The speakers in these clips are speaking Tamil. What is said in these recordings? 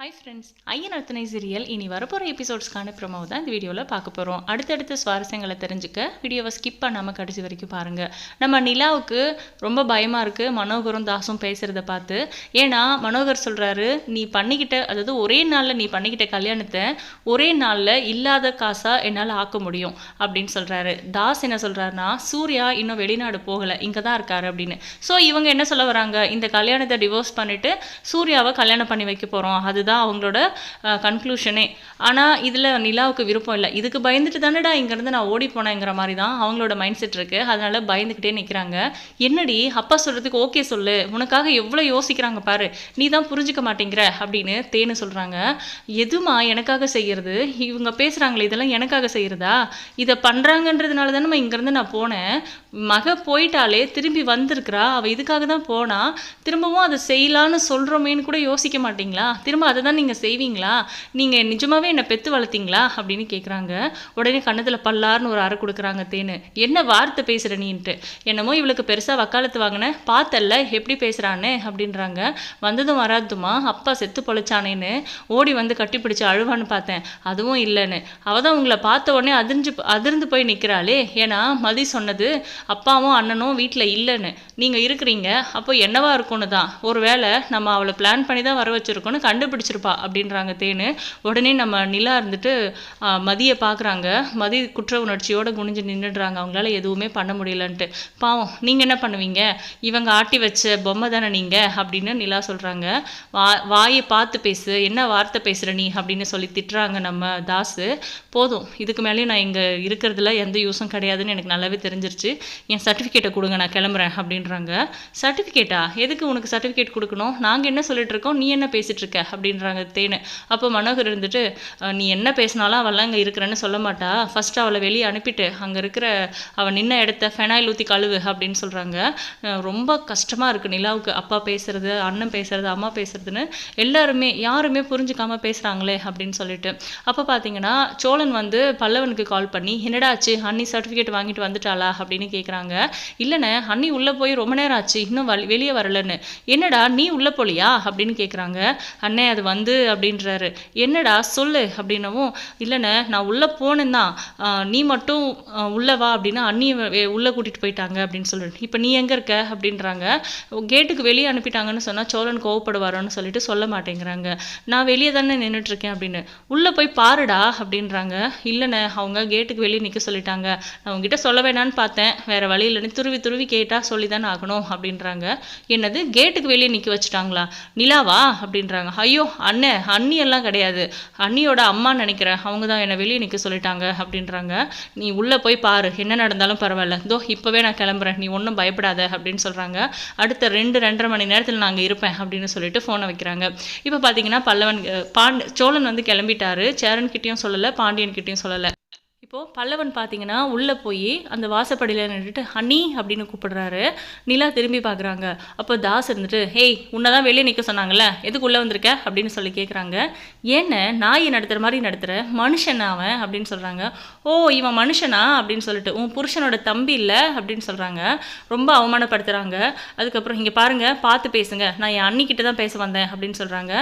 ஹாய் ஃப்ரெண்ட்ஸ் ஐயன் அர்த்தனை சீரியல் இனி வரப்போகிற எபிசோட்ஸ்க்கான ப்ரொமோ தான் இந்த வீடியோவில் பார்க்க போகிறோம் அடுத்தடுத்த சுவாரஸ்யங்களை தெரிஞ்சுக்க வீடியோவை ஸ்கிப் பண்ணாமல் கடைசி வரைக்கும் பாருங்கள் நம்ம நிலாவுக்கு ரொம்ப பயமாக இருக்குது மனோகரும் தாசும் பேசுகிறத பார்த்து. ஏன்னா மனோகர் சொல்கிறாரு நீ பண்ணிக்கிட்ட அதாவது ஒரே நாளில் நீ பண்ணிக்கிட்ட கல்யாணத்தை ஒரே நாளில் இல்லாத காசாக என்னால் ஆக்க முடியும் அப்படின்னு சொல்கிறாரு தாஸ் என்ன சொல்கிறாருன்னா சூர்யா இன்னும் வெளிநாடு போகலை இங்கே தான் இருக்காரு அப்படின்னு. ஸோ இவங்க என்ன சொல்ல வராங்க? இந்த கல்யாணத்தை டிவோர்ஸ் பண்ணிவிட்டு சூர்யாவை கல்யாணம் பண்ணி வைக்க போகிறோம் அதுதான் தான் அவங்களோட கன்க்ளூஷனே ஆனால் இதில் நிலாவுக்கு விருப்பம் இல்லை. இதுக்கு பயந்துட்டு தானேடா இங்கேருந்து நான் ஓடி போனேங்கிற மாதிரி தான் அவங்களோட மைண்ட் செட் இருக்குது அதனால் பயந்துக்கிட்டே நிற்கிறாங்க என்னடி? அப்பா சொல்கிறதுக்கு ஓகே சொல்லு. உனக்காக எவ்வளோ யோசிக்கிறாங்க பாரு. நீ தான் புரிஞ்சுக்க மாட்டேங்கிற அப்படின்னு தேனு சொல்கிறாங்க எதுமா எனக்காக செய்கிறது இவங்க பேசுகிறாங்களே இதெல்லாம் எனக்காக செய்கிறதா இதை பண்ணுறாங்கன்றதுனால தானே இங்கேருந்து நான் போனேன். மக போயிட்டாலே திரும்பி வந்திருக்கிறா. அவள் இதுக்காக தான் போனா. திரும்பவும் அதை செய்யலான்னு சொல்கிறோமேன்னு கூட யோசிக்க மாட்டிங்களா? திரும்ப அதை தான் நீங்கள் செய்வீங்களா? நீங்கள் நிஜமாகவே என்னை பெற்று வளர்த்தீங்களா? அப்படின்னு கேட்குறாங்க உடனே கண்ணத்தில் பல்லார்னு ஒரு அறை கொடுக்குறாங்க தேனு. என்ன வார்த்தை பேசுகிற நீன்ட்டு? என்னமோ இவளுக்கு பெருசாக வக்காலத்து வாங்கினேன் பார்த்தல்ல எப்படி பேசுகிறானே அப்படின்றாங்க. வந்ததும் வராதுமா அப்பா செத்து பொழைச்சானேன்னு ஓடி வந்து கட்டிப்பிடிச்சு அழுவான்னு பார்த்தேன். அதுவும் இல்லைன்னு. அவள் தான் உங்களை பார்த்த உடனே அதிர்ஞ்சு அதிர்ந்து போய் நிற்கிறாளே ஏன்னா மதி சொன்னது அப்பாவும் அண்ணனும் வீட்டில் இல்லைன்னு. நீங்கள் இருக்கிறீங்க அப்போ என்னவா இருக்கும்னு தான். ஒருவேளை நம்ம அவளை பிளான் பண்ணி தான் வர வச்சுருக்கோன்னு கண்டுபிடிச்சிருப்பா அப்படின்றாங்க தேனு. உடனே நம்ம நிலா இருந்துட்டு மதியை பார்க்குறாங்க. மதி குற்ற உணர்ச்சியோடு குனிஞ்சு நின்றுடுறாங்க அவங்களால எதுவுமே பண்ண முடியலன்ட்டு. பாவம். நீங்கள் என்ன பண்ணுவீங்க? இவங்க ஆட்டி வச்ச பொம்மை தானே நீங்கள் அப்படின்னு நிலா சொல்கிறாங்க வா வாயை பார்த்து பேசு. என்ன வார்த்தை பேசுகிற நீ? அப்படின்னு சொல்லி திட்டுறாங்க நம்ம தாஸு போதும். இதுக்கு மேலேயும் நான் இங்கே இருக்கிறதுல எந்த யூஸும் கிடையாதுன்னு எனக்கு நல்லாவே தெரிஞ்சிருச்சு. என் சர்டிஃபிகேட்டை கொடுங்க. நான் கிளம்புறேன். அப்படின்றாங்க. சர்டிஃபிகேட்டா எதுக்கு உனக்கு சர்டிஃபிகேட் கொடுக்கணும்? நாங்கள் என்ன சொல்லிட்டு இருக்கோம்? நீ என்ன பேசிட்டு இருக்க? அப்படின்னு அப்படின்றாங்க தேனு. அப்போ மனோகர் இருந்துட்டு நீ என்ன பேசினாலும் அவள்லாம் அங்கே இருக்கிறேன்னு சொல்ல மாட்டா. ஃபர்ஸ்ட் அவளை வெளியே அனுப்பிட்டு அங்கே இருக்கிற அவள் நின்ன இடத்த ஃபெனாயில் ஊற்றி கழுவு அப்படின்னு சொல்கிறாங்க ரொம்ப கஷ்டமாக இருக்குது நிலாவுக்கு. அப்பா பேசுறது அண்ணன் பேசுறது அம்மா பேசுறதுன்னு எல்லாருமே யாருமே புரிஞ்சுக்காம பேசுகிறாங்களே அப்படின்னு சொல்லிட்டு. அப்போ பார்த்தீங்கன்னா சோழன் வந்து பல்லவனுக்கு கால் பண்ணி என்னடா ஆச்சு? அண்ணி சர்டிஃபிகேட் வாங்கிட்டு வந்துட்டாளா? அப்படின்னு கேட்குறாங்க இல்லைண்ணே அண்ணி உள்ளே போய் ரொம்ப நேரம் ஆச்சு. இன்னும் வெளியே வரலன்னு. என்னடா நீ உள்ளே போலியா? அப்படின்னு கேட்குறாங்க அண்ணே அது வந்து அப்படின்றாரு. என்னடா சொல்லு அப்படின்னவும் இல்லைண்ணே நான் உள்ளே போனேன் தான் நீ மட்டும் உள்ளே வா அப்படின்னா அண்ணியை உள்ளே கூட்டிகிட்டு போயிட்டாங்க அப்படின்னு சொல்லிட்டு இப்போ நீ எங்கே இருக்க அப்படின்றாங்க. கேட்டுக்கு வெளியே அனுப்பிட்டாங்கன்னு சொன்னால் சோழன் கோவப்படுவாரோன்னு சொல்லிட்டு சொல்ல மாட்டேங்கிறாங்க. நான் வெளியே தானே நின்றுட்டு இருக்கேன் அப்படின்னு. உள்ளே போய் பாருடா அப்படின்றாங்க. இல்லைண்ணே அவங்க கேட்டுக்கு வெளியே நிற்க சொல்லிட்டாங்க. நான் உங்ககிட்ட சொல்ல வேணான்னு பார்த்தேன். வேற வழி இல்லைன்னு துருவி துருவி கேட்டால் சொல்லி தானே ஆகணும் அப்படின்றாங்க. என்னது? கேட்டுக்கு வெளியே நிற்க வச்சுட்டாங்களா? நிலாவா அப்படின்றாங்க. ஐயோ அண்ணன் அண்ணி எல்லாம் கிடையாது. அண்ணியோட அம்மா நினைக்கிறேன். அவங்க தான் என்னை வெளியே நிற்க சொல்லிட்டாங்க அப்படின்றாங்க. நீ உள்ளே போய் பாரு. என்ன நடந்தாலும் பரவாயில்ல. தோ இப்போவே நான் கிளம்புறேன். நீ ஒன்றும் பயப்படாத அப்படின்னு சொல்கிறாங்க அடுத்த ரெண்டு ரெண்டரை மணி நேரத்தில் நாங்கள் இருப்பேன் அப்படின்னு சொல்லிட்டு ஃபோனை வைக்கிறாங்க. இப்போ பார்த்தீங்கன்னா பல்லவன் பாண்ட சோழன் வந்து கிளம்பிட்டாரு. சேரன் கிட்டேயும் சொல்லலை பாண்டியன் கிட்டேயும் சொல்லலை. இப்போது பல்லவன் பார்த்தீங்கன்னா உள்ளே போய் அந்த வாசப்படியில் நின்றுட்டு ஹனி அப்படின்னு கூப்பிடுறாரு. நிலா திரும்பி பார்க்குறாங்க அப்போ தாஸ் இருந்துட்டு ஹேய் உன்னை தான் வெளியே நிற்க சொன்னாங்கல்ல எதுக்கு உள்ளே வந்திருக்க? அப்படின்னு சொல்லி கேட்குறாங்க ஏன்னு நாயை நடத்துகிற மாதிரி நடத்துகிற மனுஷன் அவன்? அப்படின்னு சொல்கிறாங்க ஓ இவன் மனுஷனா? அப்படின்னு சொல்லிட்டு உன் புருஷனோட தம்பி இல்லை? அப்படின்னு சொல்கிறாங்க ரொம்ப அவமானப்படுத்துகிறாங்க அதுக்கப்புறம் இங்கே பாருங்கள் பார்த்து பேசுங்க. நான் என் அண்ணிக்கிட்ட தான் பேச வந்தேன் அப்படின்னு சொல்கிறாங்க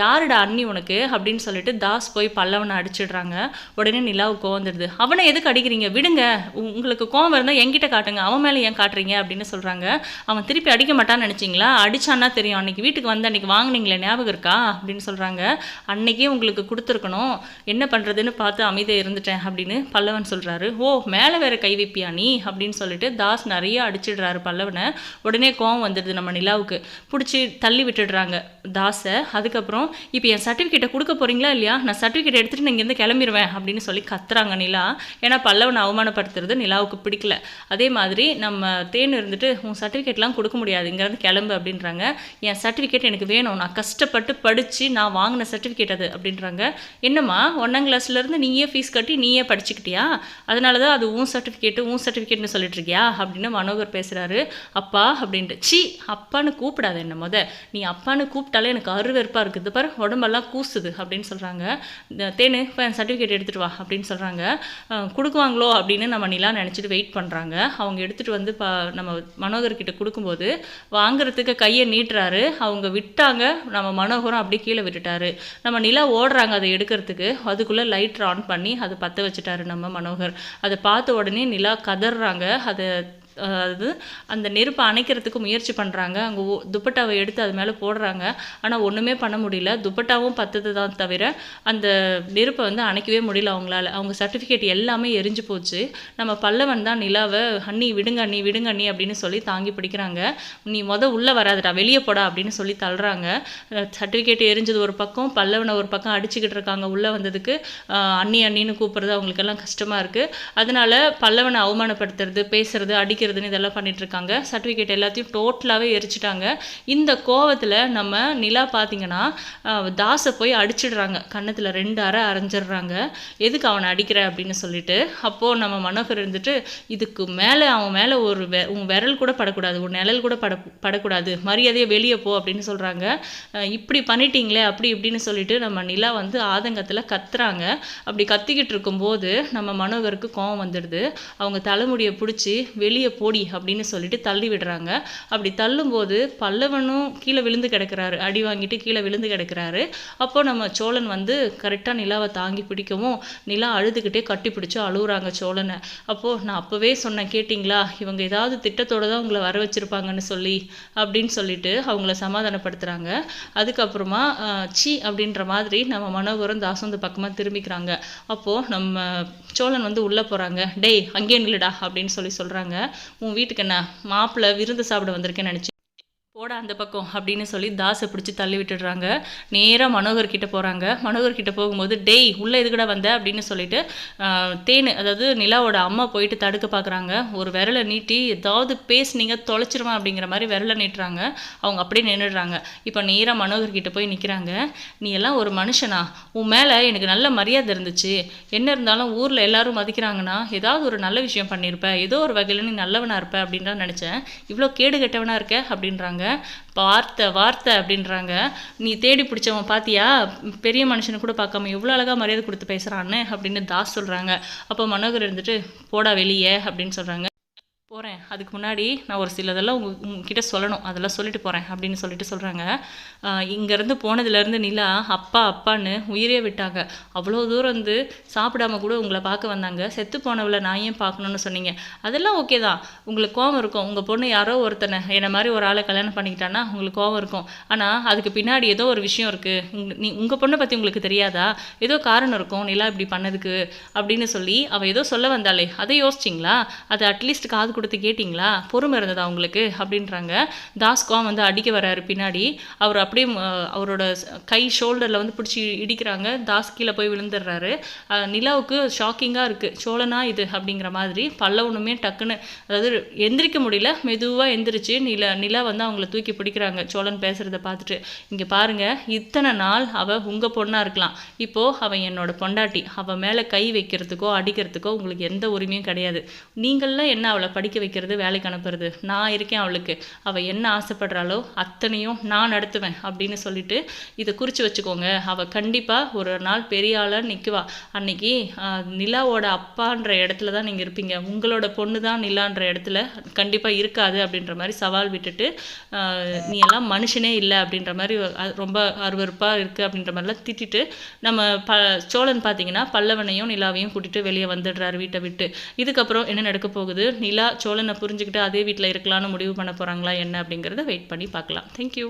யாருடா அண்ணி உனக்கு? அப்படின்னு சொல்லிட்டு தாஸ் போய் பல்லவனை அடிச்சிடுறாங்க. உடனே நிலாவுக்கு கோவம் வந்துடுது அவனை எதுக்கு அடிக்கிறீங்க? விடுங்க. உங்களுக்கு கோவம் இருந்தால் என்கிட்ட காட்டுங்க. அவன் மேலே ஏன் காட்டுறீங்க? அப்படின்னு சொல்கிறாங்க அவன் திருப்பி அடிக்க மாட்டான்னு நினச்சிங்களா? அடிச்சான்னா தெரியும். அன்னைக்கு வீட்டுக்கு வந்து அன்றைக்கி வாங்குனீங்களே ஞாபகம் இருக்கா? அப்படின்னு சொல்கிறாங்க அன்னைக்கே உங்களுக்கு கொடுத்துருக்கணும். என்ன பண்ணுறதுன்னு பார்த்து அமைதியாக இருந்துட்டேன் அப்படின்னு பல்லவன் சொல்கிறாரு ஓ மேலே வேற கை வைப்பியா நீ? அப்படின்னு சொல்லிட்டு தாஸ் நிறைய அடிச்சிடுறாரு பல்லவனை. உடனே கோவம் வந்துடுது நம்ம நிலாவுக்கு. பிடிச்சி தள்ளி விட்டுடுறாங்க தாஸை அதுக்கப்புறம் இப்போ என் சர்டிஃபிகேட்டை கொடுக்க போறீங்களா இல்லையா? நான் சர்டிஃபிகேட் எடுத்துகிட்டு நான் இங்கேருந்து கிளம்பிடுவேன் அப்படின்னு சொல்லி கத்துறாங்க நிலா. ஏன்னா பல்லவனை அவமானப்படுத்துறது நிலாவுக்கு பிடிக்கல. அதே மாதிரி நம்ம தேன் இருந்துட்டு உன் சர்டிஃபிகேட்லாம் கொடுக்க முடியாது இங்கேருந்து கிளம்பு அப்படின்றாங்க. என் சர்டிஃபிகேட் எனக்கு வேணும். நான் கஷ்டப்பட்டு படித்து நான் வாங்கின சர்டிஃபிகேட் அது அப்படின்றாங்க. என்னம்மா ஒன்றாம் கிளாஸ்லேருந்து நீயே ஃபீஸ் கட்டி நீயே படிச்சுக்கிட்டியா? அதனால தான் அது உன் சர்டிஃபிகேட்டு உன் சர்டிஃபிகேட்னு சொல்லிட்டு இருக்கியா அப்படின்னு மனோகர் பேசுகிறாரு அப்பா அப்படின்ட்டு. சி அப்பான்னு கூப்பிடாத என்ன முத. நீ அப்பான்னு கூப்பிட்டாலே எனக்கு அருவெறுப்பாக இருக்குது. பாரு உடம்பெல்லாம் கூசுது அப்படின்னு சொல்கிறாங்க தேனு இப்போ என் சர்டிஃபிகேட் எடுத்துகிட்டு வா அப்படின்னு சொல்கிறாங்க கொடுக்குவாங்களோ அப்படின்னு நம்ம நிலா நினச்சிட்டு வெயிட் பண்ணுறாங்க அவங்க எடுத்துகிட்டு வந்து ப நம்ம மனோகர்கிட்ட கொடுக்கும்போது வாங்குறதுக்கு கையை நீட்டுறாரு. அவங்க விட்டாங்க. நம்ம மனோகரம் அப்படியே கீழே விட்டுட்டாரு. நம்ம நிலா ஓடுறாங்க அதை எடுக்கிறதுக்கு. அதுக்குள்ளே லைட் ஆன் பண்ணி அதை பற்ற வச்சுட்டாரு நம்ம மனோகர். அதை பார்த்த உடனே நிலா கதறாங்க அதை அதாவது அந்த நெருப்பை அணைக்கிறதுக்கு முயற்சி பண்ணுறாங்க அங்கே துப்பட்டாவை எடுத்து அது மேலே போடுறாங்க. ஆனால் ஒன்றுமே பண்ண முடியல. துப்பட்டாவும் பத்தது தான் தவிர அந்த நெருப்பை வந்து அணைக்கவே முடியல அவங்களால. அவங்க சர்டிஃபிகேட் எல்லாமே எரிஞ்சு போச்சு. நம்ம பல்லவன் தான் நிலாவை அண்ணி விடுங்க அண்ணி விடுங்க அண்ணி அப்படின்னு சொல்லி தாங்கி பிடிக்கிறாங்க. நீ மொதல் உள்ளே வராதுடா வெளியே போடா அப்படின்னு சொல்லி தள்ளுறாங்க. சர்டிஃபிகேட் எரிஞ்சது ஒரு பக்கம் பல்லவனை ஒரு பக்கம் அடிச்சுக்கிட்டு இருக்காங்க உள்ளே வந்ததுக்கு. அண்ணி அண்ணின்னு கூப்பிட்றது அவங்களுக்கெல்லாம் கஷ்டமாக இருக்குது அதனால பல்லவனை அவமானப்படுத்துறது பேசுறது அடிக்கிறது வைக்கிறதுன்னு இதெல்லாம் பண்ணிட்டு இருக்காங்க சர்டிஃபிகேட் எல்லாத்தையும் டோட்டலாகவே எரிச்சிட்டாங்க. இந்த கோவத்தில் நம்ம நிலா பார்த்தீங்கன்னா தாசை போய் அடிச்சிடுறாங்க. கன்னத்தில் ரெண்டு அரை அரைஞ்சிடுறாங்க. எதுக்கு அவனை அடிக்கிற அப்படின்னு சொல்லிட்டு. அப்போது நம்ம மனோகர் இருந்துட்டு இதுக்கு மேலே அவன் மேலே ஒரு வெ உன் விரல் கூட படக்கூடாது. உன் நிழல் கூட பட படக்கூடாது. மரியாதையை வெளியே போ அப்படின்னு சொல்கிறாங்க இப்படி பண்ணிட்டீங்களே அப்படி இப்படின்னு சொல்லிட்டு நம்ம நிலா வந்து ஆதங்கத்தில் கத்துறாங்க. அப்படி கத்திக்கிட்டு இருக்கும்போது நம்ம மனோகருக்கு கோவம் வந்துடுது. அவங்க தலைமுடியை பிடிச்சி வெளியே போடி அப்படின்னு சொல்லிட்டு தள்ளி விடுறாங்க. அப்படி தள்ளும்போது பல்லவனும் கீழே விழுந்து கிடக்கிறாரு. அடி வாங்கிட்டு கீழே விழுந்து கிடக்கிறாரு. அப்போ நம்ம சோழன் வந்து கரெக்டாக நிலாவை தாங்கி பிடிக்கவும் நிலா அழுதுகிட்டே கட்டி பிடிச்சி அழுகுறாங்க சோழனை. அப்போது நான் அப்போவே சொன்னேன் கேட்டிங்களா? இவங்க ஏதாவது திட்டத்தோடு தான் உங்களை வர வச்சுருப்பாங்கன்னு சொல்லி அப்படின்னு சொல்லிட்டு அவங்கள சமாதானப்படுத்துகிறாங்க அதுக்கப்புறமா சி அப்படின்ற மாதிரி நம்ம மனோகரம் தாசம் பக்கமாக திரும்பிக்கிறாங்க. அப்போது நம்ம சோழன் வந்து உள்ளே போகிறாங்க டேய் அங்கேயே நில்லுடா அப்படின்னு சொல்லி சொல்கிறாங்க உன் வீட்டுக்கு என்ன? மாப்பிள்ளை விருந்து சாப்பிட வந்திருக்கேன்னு நினச்சி போட அந்த பக்கம் அப்படின்னு சொல்லி தாசை பிடிச்சி தள்ளி விட்டுடுறாங்க. நேராக மனோகர் கிட்ட போகிறாங்க மனோகர் கிட்ட போகும்போது டெய் உள்ளே எதுக்கட வந்த? அப்படின்னு சொல்லிட்டு தேன் அதாவது நிலாவோட அம்மா போயிட்டு தடுக்க பார்க்குறாங்க ஒரு விரலை நீட்டி ஏதாவது பேசுனீங்க தொலைச்சிருவேன் அப்படிங்கிற மாதிரி விரலை நீட்டுறாங்க. அவங்க அப்படியே நின்றுடுறாங்க இப்போ நேராக மனோகர் கிட்ட போய் நிற்கிறாங்க நீ எல்லாம் ஒரு மனுஷனா? உன் மேலே எனக்கு நல்ல மரியாதை இருந்துச்சு. என்ன இருந்தாலும் ஊரில் எல்லாரும் மதிக்கிறாங்கன்னா ஏதாவது ஒரு நல்ல விஷயம் பண்ணியிருப்ப ஏதோ ஒரு வகையில் நீ நல்லவனாக இருப்ப அப்படின்னு தான் நினச்சேன். இவ்வளோ கேடு கெட்டவனாக இருக்க? அப்படின்றாங்க. வார்த்தை வார்த்தை அப்படின்றாங்க. நீ தேடி பிடிச்சவன் பார்த்தியா பெரிய மனுஷனை கூட பார்க்காம எவ்வளோ அழகாக மரியாதை கொடுத்து பேசுகிறான்னு அப்படின்னு தாஸ் சொல்கிறாங்க அப்போ மனோகர் இருந்துட்டு போடா வெளியே அப்படின்னு சொல்கிறாங்க போகிறேன் அதுக்கு முன்னாடி நான் ஒரு சிலதெல்லாம் உங்கள் உங்ககிட்ட சொல்லணும். அதெல்லாம் சொல்லிட்டு போகிறேன் அப்படின்னு சொல்லிட்டு சொல்கிறாங்க இங்கேருந்து போனதுலேருந்து நிலா அப்பா அப்பான்னு உயிரே விட்டாங்க. அவ்வளோ தூரம் வந்து சாப்பிடாம கூட உங்களை பார்க்க வந்தாங்க. செத்து போனவளை நான் ஏன் பார்க்கணுன்னு சொன்னீங்க? அதெல்லாம் ஓகே தான். உங்களுக்கு கோவம் இருக்கும். உங்கள் பொண்ணு யாரோ ஒருத்தனை என்னை மாதிரி ஒரு ஆளை கல்யாணம் பண்ணிக்கிட்டான்னா உங்களுக்கு கோவம் இருக்கும். ஆனால் அதுக்கு பின்னாடி ஏதோ ஒரு விஷயம் இருக்குது நீ உங்கள் பொண்ணை பற்றி உங்களுக்கு தெரியாதா? ஏதோ காரணம் இருக்கும். நிலா இப்படி பண்ணதுக்கு அப்படின்னு சொல்லி அவள் ஏதோ சொல்ல வந்தாலே அதை யோசிச்சிங்களா? அதை அட்லீஸ்ட் காது கொடுத்து கேட்டிங்களா? பொறுமை இருந்ததா அவங்களுக்கு அப்படின்றாங்க. தாஸ்காம் வந்து அடிக்க வர்றாரு பின்னாடி. அவர் அப்படியே அவரோட கை ஷோல்டரில் வந்து பிடிச்சி இடிக்கிறாங்க. தாஸ் கீழே போய் விழுந்துடுறாரு. நிலாவுக்கு ஷாக்கிங்காக இருக்குது சோழனா இது? அப்படிங்கிற மாதிரி பல்லவனுமே டக்குன்னு அதாவது எந்திரிக்க முடியல. மெதுவாக எந்திரிச்சு நிலா நிலா வந்து அவங்கள தூக்கி பிடிக்கிறாங்க. சோழன் பேசுகிறத பார்த்துட்டு இங்கே பாருங்கள் இத்தனை நாள் அவள் உங்கள் பொண்ணாக இருக்கலாம். இப்போது அவன் என்னோட பொண்டாட்டி. அவள் மேலே கை வைக்கிறதுக்கோ அடிக்கிறதுக்கோ உங்களுக்கு எந்த உரிமையும் கிடையாது. நீங்கள்லாம் என்ன அவளை படி படிக்க வைக்கிறது வேலைக்கு அனுப்புறது. நான் இருக்கேன் அவளுக்கு. அவள் என்ன ஆசைப்படுறாளோ அத்தனையும் நான் நடத்துவேன் அப்படின்னு சொல்லிட்டு இதை குறித்து வச்சுக்கோங்க. அவள் கண்டிப்பாக ஒரு நாள் பெரிய ஆளாக நிற்குவா அன்னைக்கு நிலாவோட அப்பான்ற இடத்துல தான் நீங்கள் இருப்பீங்க. உங்களோட பொண்ணு தான் நிலான்ற இடத்துல கண்டிப்பாக இருக்காது அப்படின்ற மாதிரி சவால் விட்டுட்டு நீ எல்லாம் மனுஷனே இல்லை அப்படின்ற மாதிரி ரொம்ப அருவறுப்பாக இருக்குது அப்படின்ற மாதிரிலாம் திட்டிட்டு நம்ம ப சோழன் பார்த்தீங்கன்னா பல்லவனையும் நிலாவையும் கூட்டிகிட்டு வெளியே வந்துடுறாரு வீட்டை விட்டு. இதுக்கப்புறம் என்ன நடக்க போகுது? நிலா சோழனை புரிஞ்சுக்கிட்டு அதே வீட்டில் இருக்கலாம்னு முடிவு பண்ண போகிறாங்களா என்ன அப்படிங்கிறத வெயிட் பண்ணி பார்க்கலாம். தேங்க்யூ